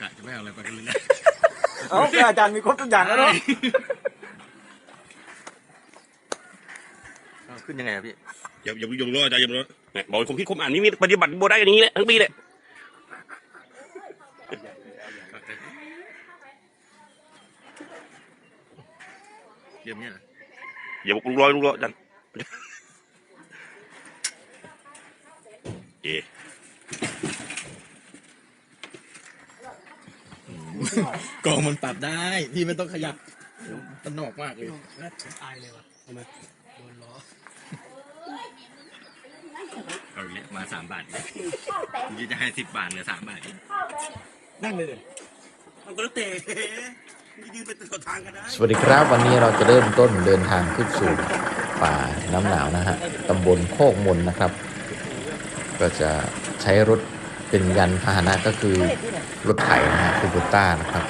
กะจะไม่เอาอะไรไปกันเลยนะเอ้าอาจารย์มีครบทุกอย่างแล้วเนาะเอาขึ้นยังไงอะพี่อย่าอย่าอย่ารู้อาจารย์อย่ารู้เนี่ยบอกผมคิดคมอ่านนี่มีปฏิบัติโบได้อย่างนี้แหละทั้งปีเลยเยี่ยมเนี่ยเหรออย่าบอกลุงลอยลุงลอยอาจารย์เอ กองมันปรับได้ พี่ไม่ต้องขยับตนอกมากเลยตายเลยวะทำไมโดนล้อเอาอีกแล้วมาสามบาทอีกยี่จะให้สิบบาทเหลือสามบาทเองนั่งเลยเลยมันก็แล้วแต่ยืนเป็นตัวทางกันได้สวัสดีครับ วันนี้เราจะเริ่มต้นเดินทางขึ้นสู่ป่าน้ำหนาวนะฮะตำบลโคกมนนะครับ ก็จะใช้รถ เป็นยันพาหนะก็คือรถไถนะฮะคูบูต้านะครับ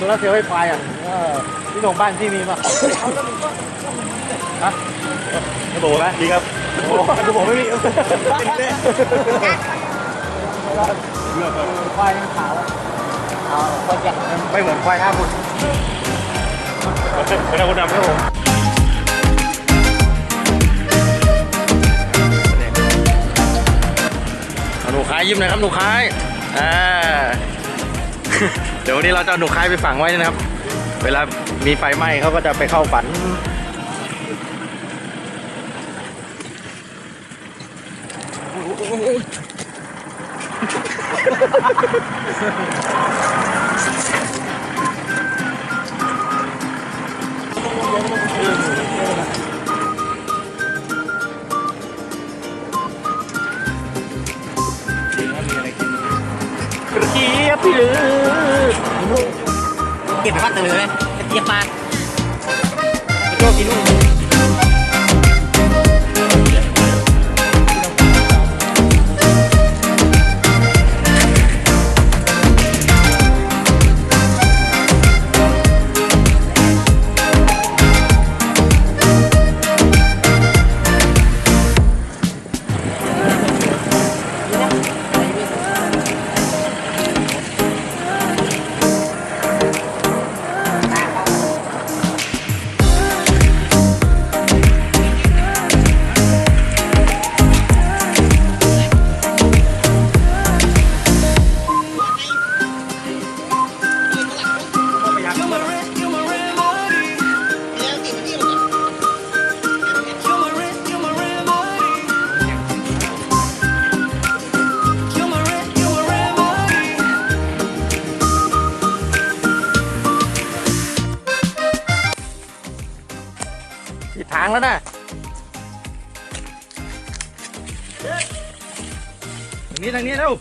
โหติดโซลาร์เซลล์ไฟฟ้าอะเออที่โรงบ้านที่มีป่ะฮะกระโดดนะดีครับโอ้กระโดดไม่มีควายขาวเอาควายแก่ไม่เหมือนควายห้าบุญไม่ได้คนดำครับผมเอาหนูคายยิ้มหน่อยครับหนูคายอ่าเดี๋ยววันนี้เราจะหนูคายไปฝังไว้นะครับ เวลามีไฟไหม้เขาก็จะไปเข้าฝันกระเจี๊ยบพี่ลือ เก็บไปวาดเลยเลยเจี๊ยบปลาโชคดีลูก แล้วนะทางนี้ทางนี้เร็ว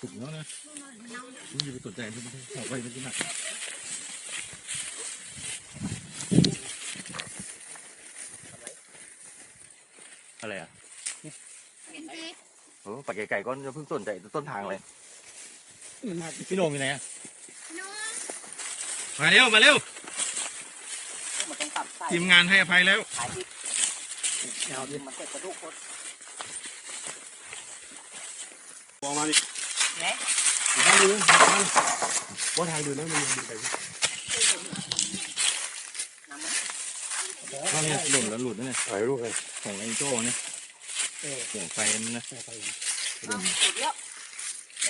ถูกแล้วนะคุณอย่าไปสนใจคุณขอไปเป็นที่หนักอะไรอะโอ้ปักไก่ๆก็จะเพิ่งสนใจต้นทางเลย พี่โหน่งอยู่ไหนอะมาเร็วมาเร็วมันต้องตัดใส่ทีมงานให้อภัยแล้ว ขายที่เดี๋ยวมันเกิดกระดูกคดมองมาดิแหนะว่าทางดูนะมันยังดูไปก็เนี่ยหล่นแล้วหลุดนะเนี่ยถ่ายรูปเลยของไอ้โจ้เนี่ยห่วงไฟมันนะเอาสุดแล้วยัง ไ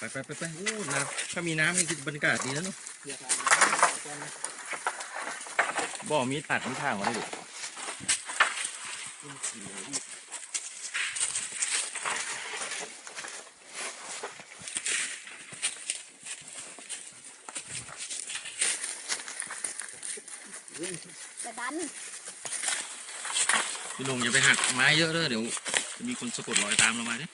ปไปไปไปโอ้น้ำถ้ามีน้ำนี่คือบรรยากาศดีแล้วเนาะบ่อมีตัดมีทางมาเลยจะดัน พี่ลงอย่าไปหักไม้เยอะเลยเดี๋ยวจะมีคนสะกดรอยตามเรามาเนี่ย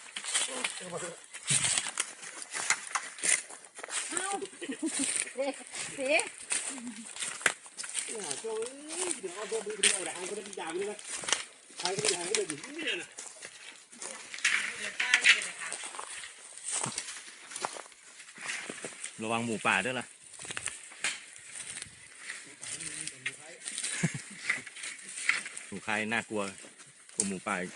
ระวังหมูป่าด้วยล่ะ หมูใครน่ากลัวกว่าหมูป่าอีก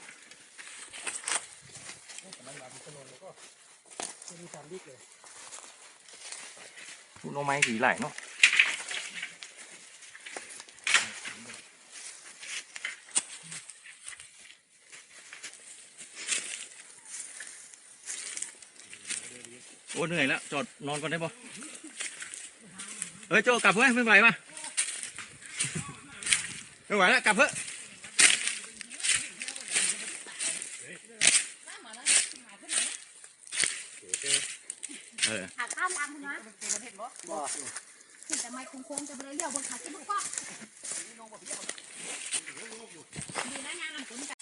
พูดน้องไม้ผีไหลเนาะโอ้เหนื่อยแล้วจอดนอนก่อนได้ปะเฮ้ยโจกลับเพื่อนไม่ไหวปะไม่ไหวแล้วกลับเพื่อ เออหักข้ามทางคุณนะเห็นบ่ถึงแต่ไม่คงๆจะไปเลยเลี้ยวบนขาที่บุกก็ดูนะงานผมจะ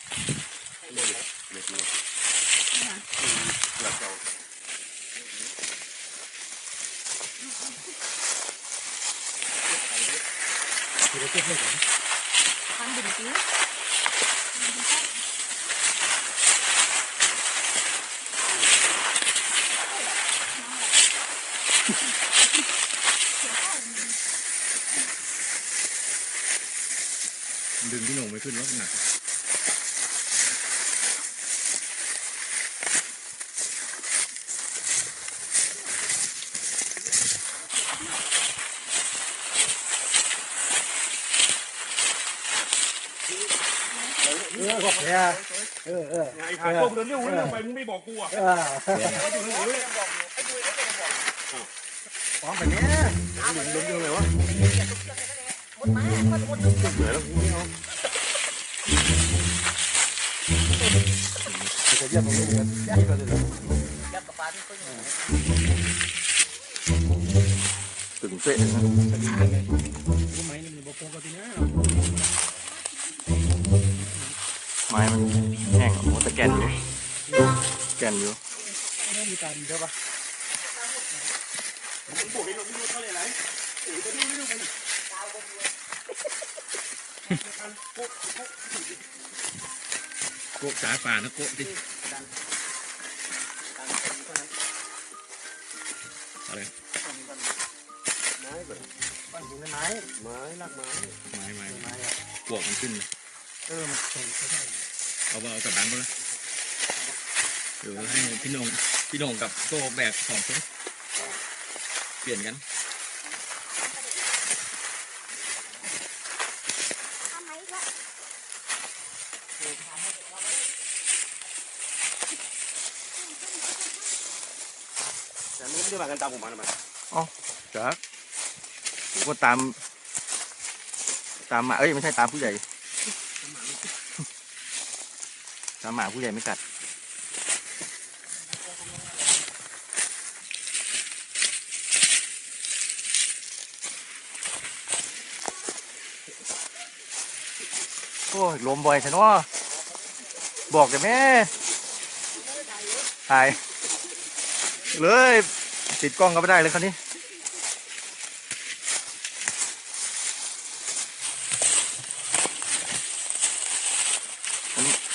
ทำดิ่งจิ้ว ดึง พี่หนงไปขึ้นรถหนักเออบอกเนี่ยเออเออไงถ่ายตั วเดินเรื่องเรื่องไปมึงไม่บอกกูอ่ ก็หมดเลยเหนื่อยแล้วกูไม่เอาจะเยี่ยมตรงนี้เลยยัดไปเลยยัดกระปานก็อยู่ตึงเป๊ะเลยนะไม้นี่มันบอกโกงกันทีนะไม้มันแห้งโอ้แต่แกนอยู่แกนอยู่ไม่มีกายอะปะโกะสาป่านะโกะดิอะไรไม้แบบบ้านผมไม้ไม้รากไม้ไม้ไม้ไม้อะปวกมันขึ้นนะเออมันงใช่เอาเอากลับบ้านไปเลยเดี๋ยวให้พี่นงพี่นงกับโตแบกสองคนเปลี่ยนกัน ทำไมก็ แต่มึงไม่ได้มากันตามผมมาทำไมจักผมก็ตาม ตามหมาเอ้ยไม่ใช่ตามผู้ใหญ่ ตามหมาผู้ใหญ่ไม่กัดโอ้ยลมบ่อยฉันว่าบอกแต่แม่ถ่าย เลย ติดกล้องก็ไม่ได้เลยคราวนี้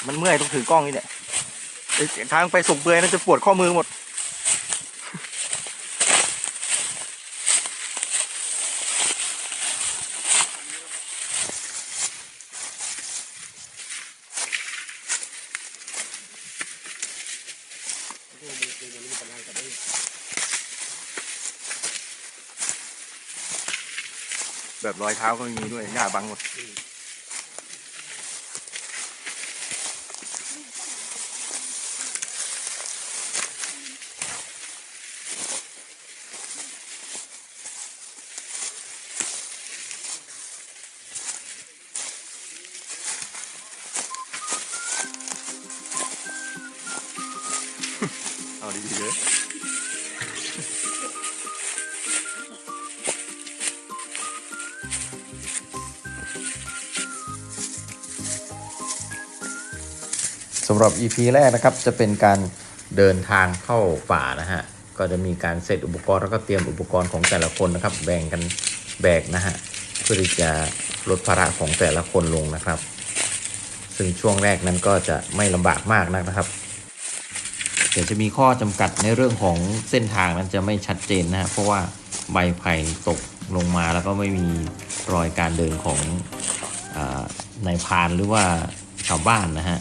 มันเมื่อยต้องถือกล้องนี่แหละทางไปส่งเปลือยน่าจะปวดข้อมือหมด แบบรอยเท้าก็มีด้วยหญ้าบังหมด เยสำหรับ EP แรกนะครับจะเป็นการเดินทางเข้าป่านะฮะ ก็จะมีการเซตอุปกรณ์แล้วก็เตรียมอุปกรณ์ของแต่ละคนนะครับ แบ่งกันแบกนะฮะเพื่อที่จะลดภาระของแต่ละคนลงนะครับ ซึ่งช่วงแรกนั้นก็จะไม่ลำบากมากนักนะครับ เดี๋ยวจะมีข้อจำกัดในเรื่องของเส้นทางนั้นจะไม่ชัดเจนนะเพราะว่าใบไผ่ตกลงมาแล้วก็ไม่มีรอยการเดินของอนายพานหรือว่าชาวบ้านนะฮะ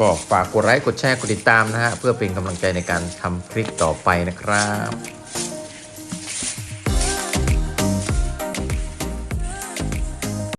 ก็ฝากกดไลค์กดแชร์กดติดตามนะฮะเพื่อเป็นกำลังใจในการทำคลิปต่อไปนะครับ